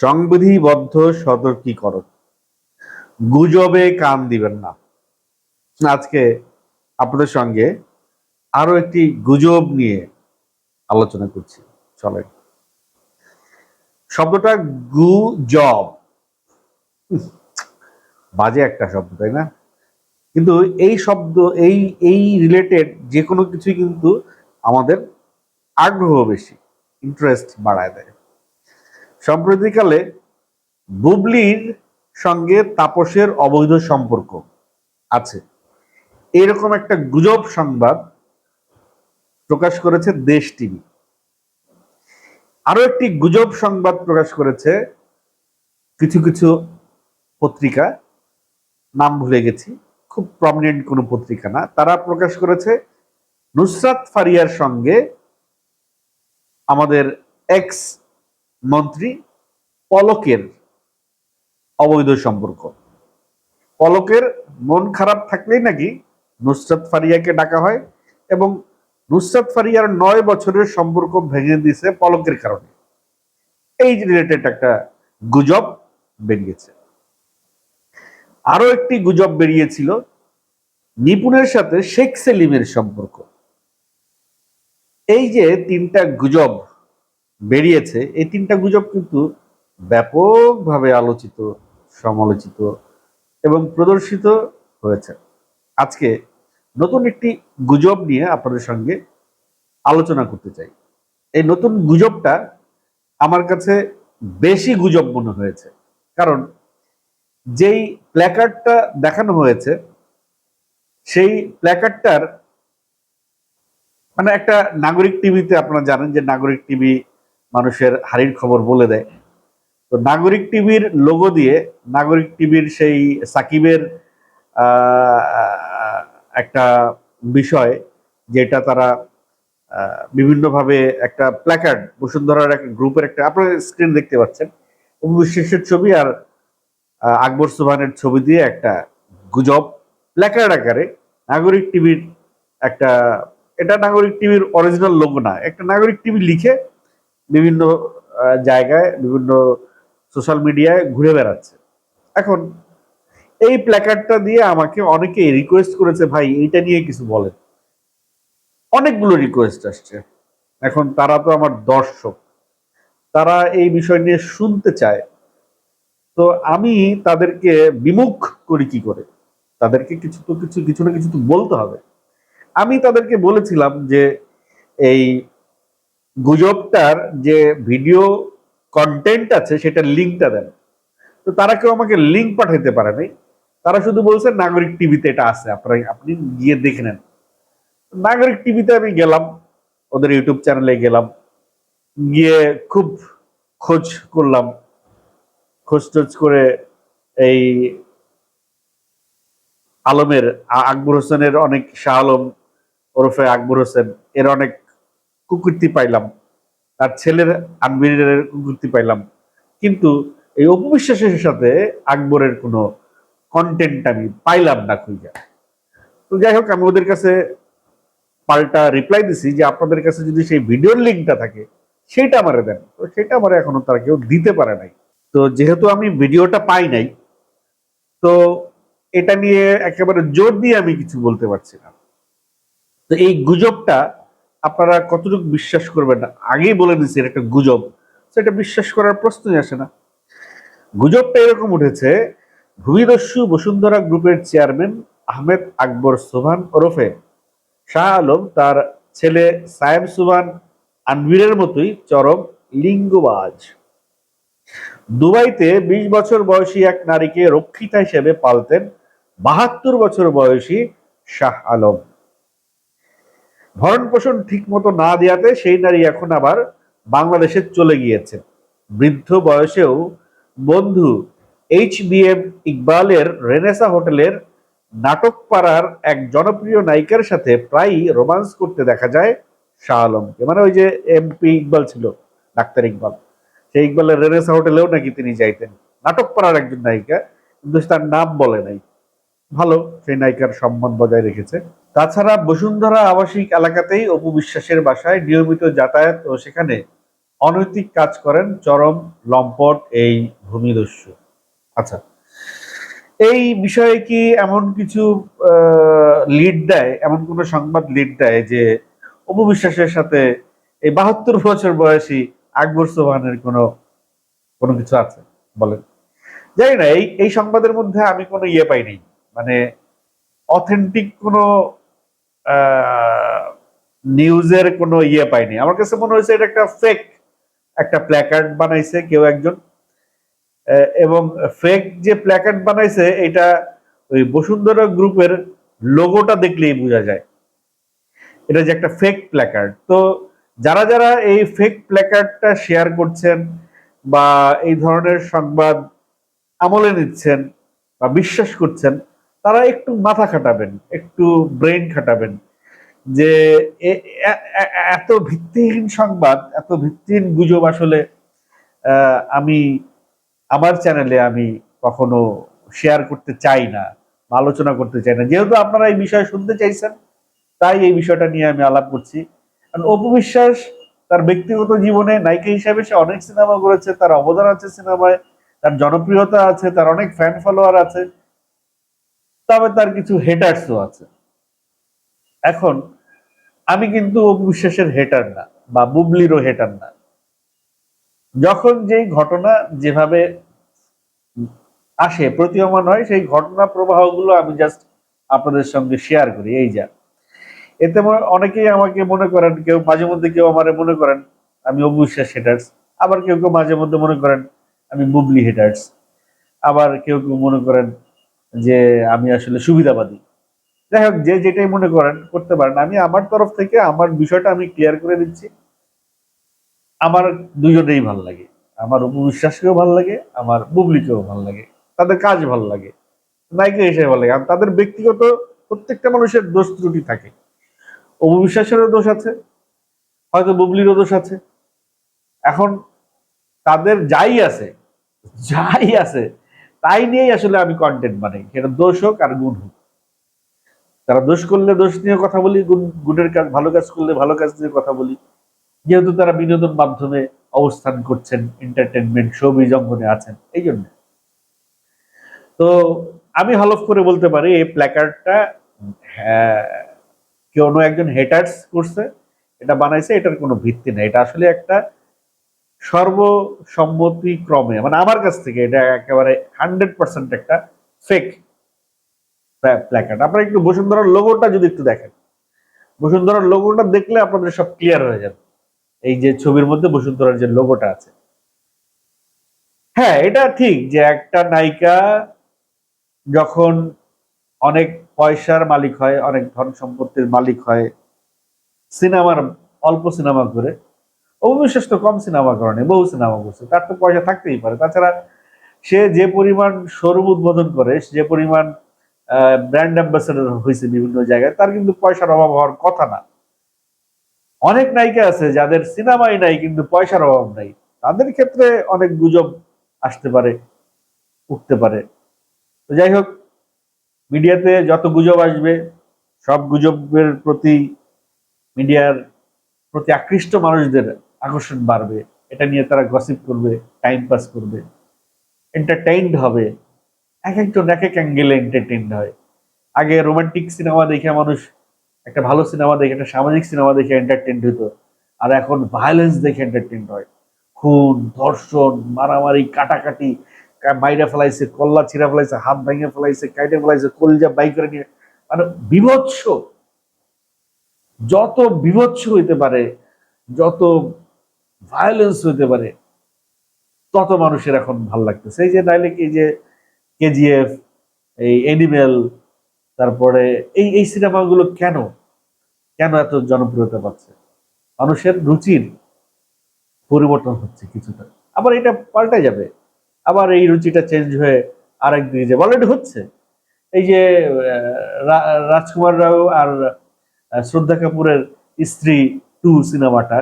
সংবিধিবদ্ধ সতর্কীকরণ। গুজবে কান দিবেন না। আজকে আপনাদের সঙ্গে আরও একটি গুজব নিয়ে আলোচনা করছি। চলেন। শব্দটা গুজব। বাজে একটা শব্দ, তাই না? কিন্তু এই শব্দ, এই এই রিলেটেড যে কোনো কিছুই কিন্তু আমাদের আগ্রহ বেশি ইন্টারেস্ট বাড়ায় দেয়। সম্প্রতিকালে বুবলির সঙ্গে তাপসের অবৈধ সম্পর্ক আছে। এরকম একটা গুজব সংবাদ প্রকাশ করেছে দেশ টিভি। আরও একটি গুজব সংবাদ প্রকাশ করেছে কিছু কিছু পত্রিকা। নাম ভুলে গেছি, খুব প্রমিনেন্ট কোনো পত্রিকা না। তারা প্রকাশ করেছে, নুসরাত ফারিয়ার সঙ্গে আমাদের এক্স মন্ত্রী পলকের অবৈধ সম্পর্ক। পলকের মন খারাপ থাকলেই নাকি নুসরাত ফারিয়াকে ডাকা হয় এবং নুসরাত ফারিয়ার নয় বছরের সম্পর্ক ভেঙে দিয়েছে পলকের কারণে। এই রিলেটেড একটা গুজব বেরিয়েছে আরও একটি গুজব বেরিয়েছিল নিপুণের সাথে শেখ সেলিমের সম্পর্ক। এই যে তিনটা গুজব বেরিয়েছে, এই তিনটা গুজব কিন্তু ব্যাপকভাবে আলোচিত, সমালোচিত এবং প্রদর্শিত হয়েছে। আজকে নতুন একটি গুজব নিয়ে আপনাদের সঙ্গে আলোচনা করতে চাই। এই নতুন গুজবটা আমার কাছে বেশি গুজব মনে হয়েছে। কারণ যেই প্ল্যাকার্ডটা দেখানো হয়েছে, সেই প্ল্যাকার্ডটার মানে একটা নাগরিক টিভিতে আপনারা জানেন যে নাগরিক টিভি মানুষের হারির খবর বলে দেয়। তো নাগরিক টিভির লোগো দিয়ে নাগরিক টিভির সেই সাকিবের একটা বিষয় যেটা তারা বিভিন্নভাবে একটা প্ল্যাকার্ড বসুন্ধরার একটা গ্রুপের একটা, আপনারা স্ক্রিন দেখতে পাচ্ছেন। উপবিশ্বের ছবি আর আকবর সুবহানের ছবি দিয়ে একটা গুজব প্ল্যাকার্ড আকারে নাগরিক টিভির একটা, এটা নাগরিক টিভির অরিজিনাল লোগো না, একটা নাগরিক টিভি লিখে বিভিন্ন জায়গায়, বিভিন্ন সোশ্যাল মিডিয়ায় ঘুরে বেড়াচ্ছে। এখন এই প্ল্যাকার্ডটা দিয়ে আমাকে অনেকে রিকোয়েস্ট করেছে, ভাই, এইটা নিয়ে কিছু বলেন। অনেকগুলো রিকোয়েস্ট আসছে। এখন তারা তো আমার দর্শক। তারা এই বিষয় নিয়ে শুনতে চায়। তো আমি তাদেরকে বিমুখ করি কি করে? তাদেরকে কিছু তো কিছু কিছু না কিছু তো বলতে হবে। আমি তাদেরকে বলেছিলাম যে, এই গুজবটার যে ভিডিও কন্টেন্ট আছে, সেটার লিঙ্কটা দেন। তো তারা কেউ আমাকে লিঙ্ক পাঠাইতে পারে নাই। তারা শুধু বলছে, নাগরিক টিভিতে এটা আছে, আপনারা আপনি গিয়ে দেখে নেন। নাগরিক টিভিতে আমি গেলাম, ওদের ইউটিউব চ্যানেলে গেলাম। গিয়ে খুব খোঁজ করলাম। খোঁজ টোজ করে এই আলমের আকবর হোসেনের অনেক শাহ আলম ওরফে আকবর হোসেন, এর অনেক কুকীর্তি পাইলাম। তার ছেলের আনবিরের কুকীর্তি পাইলাম। কিন্তু এই অপবিশ্বাসের সাথে আকবরের কোনো কন্টেন্ট আমি পাইলাম না খুঁজে। তো যাই হোক, আমি ওদের কাছে পাল্টা রিপ্লাই দিছি যে আপনাদের কাছে যদি সেই ভিডিওর লিঙ্কটা থাকে, সেটা আমারে দেন। তো সেটা আমার এখনও তারা কেউ দিতে পারে নাই। তো যেহেতু আমি ভিডিওটা পাই নাই, তো এটা নিয়ে একেবারে জোর দিয়ে আমি কিছু বলতে পারছি না। তো এই গুজবটা আপনারা কতটুকু বিশ্বাস করবেন না? আগেই বলে দিচ্ছি একটা গুজব। সেটা বিশ্বাস করার প্রশ্নই আসে না। গুজবটা এরকম উঠেছে, ভূমিদস্যু বসুন্ধরা গ্রুপের চেয়ারম্যান আহমেদ আকবর সোভান ওরফে শাহ আলম তার ছেলে সায়েব সুবান আনভিরের মতোই চরম লিঙ্গবাজ। দুবাইতে বিশ বছর বয়সী এক নারীকে রক্ষিতা হিসেবে পালতেন বাহাত্তর বছর বয়সী শাহ আলম। ভরণ পোষণ ঠিক মতো না দেওয়াতে সেই নারী এখন আবার বাংলাদেশে চলে গিয়েছে। বৃদ্ধ বয়সেও বন্ধু এইচ বি এম ইকবালের রেনেসা হোটেলের নাটক পাড়ার এক জনপ্রিয় নায়িকার সাথে প্রায়ই রোমান্স করতে দেখা যায় শাহ আলমকে। মানে ওই যে এমপি ইকবাল ছিল, ডাক্তার ইকবাল। সেই ইকবালের রেনেসা হোটেলেও নাকি তিনি যাইতেন। নাটক পাড়ার একজন নায়িকা, কিন্তু তার নাম বলে নাই। ভালো সেই নায়িকার সম্মান বজায় রেখেছে। তাছাড়া বসুন্ধরা আবাসিক এলাকাতেই অপু বিশ্বাসের বাসায় নিয়মিত যাতায়াত ও সেখানে অনৈতিক কাজ করেন চরম লম্পট এই ভূমিদস্যু। আচ্ছা এই বিষয়ে কি এমন কিছু লিড দেয়, এমন কোন সংবাদ লিড দেয় যে অপবিশ্বাসের সাথে এই বাহাত্তর বছর বয়সী আকবর সোহানের কোনো কোনো কিছু আছে? বলেন। জানি না, এই এই সংবাদের মধ্যে আমি কোনো ইয়ে পাইনি। মানে অথেন্টিক কোনো নিউজের কোনো ইয়ে পাইনি। আমার কাছে মনে হয়েছে এটা একটা ফেক একটা প্ল্যাকার্ড বানাইছে কেউ একজন। এবং ফেক যে প্ল্যাকার্ড বানাইছে, এটা ওই বসুন্ধরা গ্রুপের লোগোটা দেখলেই বোঝা যায়। এটা যে একটা ফেক প্ল্যাকার্ড তো যারা যারা এই ফেক প্ল্যাকার্ডটা শেয়ার করছেন বা এই ধরনের সংবাদ আমলে নিচ্ছেন বা বিশ্বাস করছেন তারা একটু মাথা খাটাবেন, একটু ব্রেন খাটাবেন যে এত ভিত্তিহীন সংবাদ, এত ভিত্তিহীন গুজব আসলে আমি আমার চ্যানেলে আমি কখনো শেয়ার করতে চাই না আলোচনা করতে চাই না। যেহেতু আপনারা এই বিষয়ে শুনতে চাইছেন, তাই এই বিষয়টা নিয়ে আমি আলাপ করছি। কারণ অপু বিশ্বাস তার ব্যক্তিগত জীবনে নায়িকা হিসাবে সে অনেক সিনেমা করেছে, তার অবদান আছে সিনেমায় তার জনপ্রিয়তা আছে, তার অনেক ফ্যান ফলোয়ার আছে। তবে তার কিছু হেটার্সও আছে। এখন, আমি কিন্তু অপু বিশ্বাসের হেটার না, বা বুবলিরও হেটার না। যখন যেই ঘটনা যেভাবে আসে, প্রতীয়মান হয়, সেই ঘটনা প্রবাহগুলো আমি জাস্ট আপনাদের সঙ্গে শেয়ার করি। এই যা। এতে অনেকেই আমাকে মনে করেন, কেউ মাঝে মধ্যে কেউ আমার মনে করেন, আমি অবিশ্বাস হেটার্স আবার কেউ কেউ মাঝে মধ্যে মনে করেন, আমি বুবলি হেটার্স আবার কেউ কেউ মনে করেন যে আমি আসলে সুবিধাবাদী। যাই হোক, যে যেটাই মনে করেন, করতে পারেন। আমি আমার তরফ থেকে আমার বিষয়টা আমি ক্লিয়ার করে দিচ্ছি। আমার দুজনেই ভালো লাগে। আমার উপবিশ্বাসকেও ভালো লাগে, আমার বুবলিকেও ভালো লাগে। তাদের কাজ ভালো লাগে। নায়িকা হিসেবে ভালো লাগে। আর তাদের ব্যক্তিগত প্রত্যেকটা মানুষের দোষ ত্রুটি থাকে। অপবিশ্বাসেরও দোষ আছে। হয়তো বুবলিরও দোষ আছে। এখন তাদের যাই আছে যাই আছে তাই নিয়েই আসলে আমি কন্টেন্ট বানাই, সেটা দোষ হোক আর গুণ হোক। তারা দোষ করলে দোষ নিয়ে কথা বলি, গুণ, গুণের কাজ, ভালো কাজ করলে ভালো কাজ নিয়ে কথা বলি। যেহেতু তারা বিনোদন মাধ্যমে অবস্থান করছেন এন্টারটেনমেন্ট শোবিজ অঙ্গনে আছেন, এই জন্য। তো আমি হলফ করে বলতে পারি, এই প্ল্যাকার্ডটা কোনো একজন হেটার্স করছে, এটা বানাইছে, এটার কোনো ভিত্তি নেই। এটা আসলে একটা সর্বসম্মতি ক্রমে মানে আমার কাছ থেকে এটা একেবারে হান্ড্রেড পার্সেন্ট একটা ফেক প্ল্যাকার্ড আপনারা একটু বসুন্ধরার লোগোটা যদি একটু দেখেন। বসুন্ধরার লোগোটা দেখলে আপনাদের সব ক্লিয়ার হয়ে যাবে। এই যে ছবির মধ্যে বসুন্ধরার যে লোগোটা আছে। হ্যাঁ এটা ঠিক যে একটা নায়িকা যখন অনেক পয়সার মালিক হয়, অনেক ধন সম্পত্তির মালিক হয়, সিনেমার অল্প সিনেমা করে অবিশ্বাস তো কম সিনেমা করেনি বহু সিনেমা করছে। তার তো পয়সা থাকতেই পারে। তাছাড়া সে যে পরিমাণ শোরুম উদ্বোধন করে যে পরিমাণ ব্র্যান্ড অ্যাম্বাসেডর হয়েছে বিভিন্ন জায়গায়, তার কিন্তু পয়সার অভাব হওয়ার কথা না। অনেক নায়িকা আছে যাদের সিনেমাই নাই, কিন্তু পয়সার অভাব নাই। তাদের ক্ষেত্রে অনেক গুজব আসতে পারে, উঠতে পারে। তো যাই হোক, মিডিয়াতে যত গুজব আসবে, সব গুজবের প্রতি মিডিয়ার প্রতি আকৃষ্ট মানুষদের আকর্ষণ বাড়বে। এটা নিয়ে তারা গসিপ করবে টাইম পাস করবে। এন্টারটেইনড হবে। এক একজন, এক এক অ্যাঙ্গেলে এন্টারটেইনড হয়। আগে রোমান্টিক সিনেমা দেখে মানুষ, একটা ভালো সিনেমা দেখে, একটা সামাজিক সিনেমা দেখে এন্টারটেইনড হতো। আর এখন ভায়োলেন্স দেখে এন্টারটেইনড হয়। খুন, ধর্ষণ, মারামারি, কাটাকাটি মাইরা ফেলাইছে, কল্লা ছিঁড়া ফেলাইছে, হাত ভেঙে ফেলাইছে, কাইটে ফেলাইছে, কলজা বাইক করে নিয়ে মানে বিভৎস। যত বিভৎস হইতে পারে, যত ভায়োলেন্স হইতে পারে, তত মানুষের এখন ভালো লাগতেছে। এই যে নাইলে কি যে কেজিএফ এই এনিমেল তারপরে এই এই সিনেমাগুলো কেন? কেন এত জনপ্রিয়তা পাচ্ছে? মানুষের রুচির পরিবর্তন হচ্ছে কিছুটা। আবার এটা পাল্টে যাবে। আবার এই রুচিটা চেঞ্জ হয়ে আরেক দিকে যাবে। অলরেডি হচ্ছে। এই যে রাজকুমার রাও আর শ্রদ্ধা কাপুরের স্ত্রী টু সিনেমাটা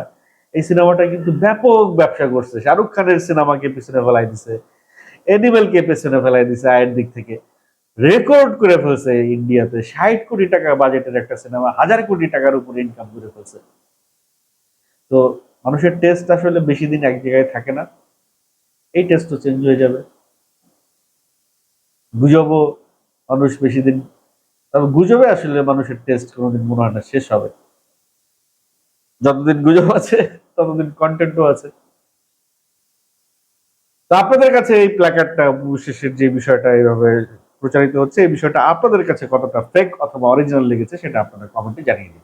এই সিনেমাটা কিন্তু ব্যাপক ব্যবসা করছে। শাহরুখ খানের সিনেমাকে পিছনে ফেলাই দিছে এনিমেলকে পেছনে ফেলাই দিছে আয়ের দিক থেকে। রেকর্ড করে ফেলছে ইন্ডিয়াতে ষাট কোটি টাকা বাজেটের একটা সিনেমা, হাজার কোটি টাকার উপরে ইনকাম করে ফেলছে। তো মানুষের টেস্ট আসলে বেশি দিন এক জায়গায় থাকে না। এই টেস্টও চেঞ্জ হয়ে যাবে। গুজবও মানুষ বেশি দিন তবে গুজবে আসলে মানুষের টেস্ট কোনোদিন মনে হয় না শেষ হবে। যতদিন গুজব আছে, ততদিন কন্টেন্টও আছে। তো আপনাদের কাছে এই প্ল্যাকার্ডটা শেষের যে বিষয়টা এইভাবে প্রচারিত হচ্ছে, এই বিষয়টা আপনাদের কাছে কতটা ফেক অথবা অরিজিনাল লেগেছে, সেটা আপনাদের কমেন্টে জানিয়ে দিন।